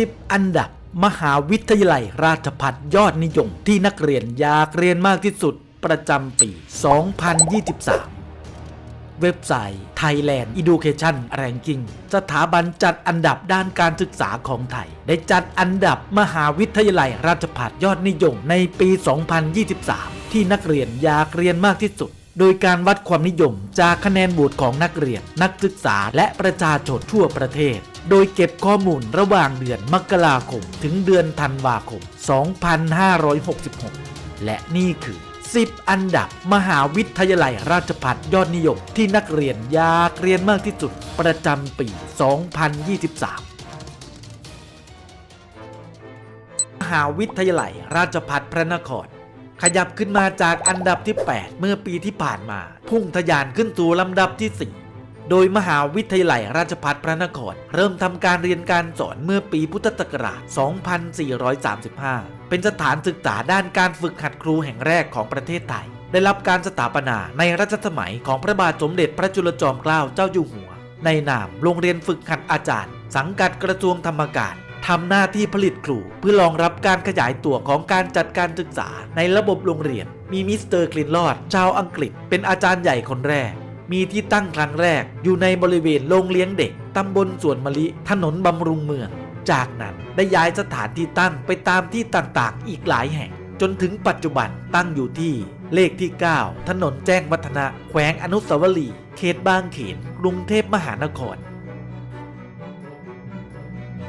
10 อันดับ มหาวิทยาลัยราชภัฏยอดนิยมที่นักเรียนอยากเรียนมากที่สุดประจำปี 2023 เว็บไซต์ Thailand Education Ranking สถาบันจัดอันดับด้านการศึกษาของไทย ได้จัดอันดับมหาวิทยาลัยราชภัฏยอดนิยมในปี 2023 ที่นักเรียนอยากเรียนมากที่สุด โดยการวัดความนิยมจากคะแนนโหวตของนักเรียน นักศึกษาและประชาชนทั่วประเทศ โดยเก็บข้อมูลระหว่างเดือนมกราคม ถึงเดือนธันวาคม 2566 และนี่คือ 10 อันดับมหาวิทยาลัยราชภัฏยอดนิยมที่นักเรียนอยากเรียนมากที่สุดประจำปี 2023มหาวิทยาลัยราชภัฏพระนคร ขยับขึ้นมาจากอันดับที่ 8 เมื่อปีที่ผ่านมา พุ่งทะยานขึ้นสู่ลำดับที่ 4โดยมหาวิทยาลัยราชภัฏพระนคร เริ่มทำการเรียนการสอนเมื่อปีพุทธศักราช 2435 เป็นสถานศึกษาด้านการฝึกหัดครูแห่งแรกของประเทศไทย ได้รับการสถาปนาในรัชสมัยของพระบาทสมเด็จพระจุลจอมเกล้าเจ้าอยู่หัว ในนามโรงเรียนฝึกหัดอาจารย์ สังกัดกระทรวงธรรมการ ทำหน้าที่ผลิตครูเพื่อรองรับการขยายตัวของการจัดการศึกษาในระบบโรงเรียน มีมิสเตอร์กลินลอด ชาวอังกฤษ เป็นอาจารย์ใหญ่คนแรก มีที่ตั้งครั้งแรก อยู่ในบริเวณโรงเลี้ยงเด็กตำบลสวนมะลิ ถนนบำรุงเมือง จากนั้นได้ย้ายสถานที่ตั้งไปตามที่ต่างๆ อีกหลายแห่ง จนถึงปัจจุบันตั้งอยู่ที่เลขที่ 9 ถนนแจ้งวัฒนะ แขวงอนุสาวรีย์ เขตบางเขน กรุงเทพมหานคร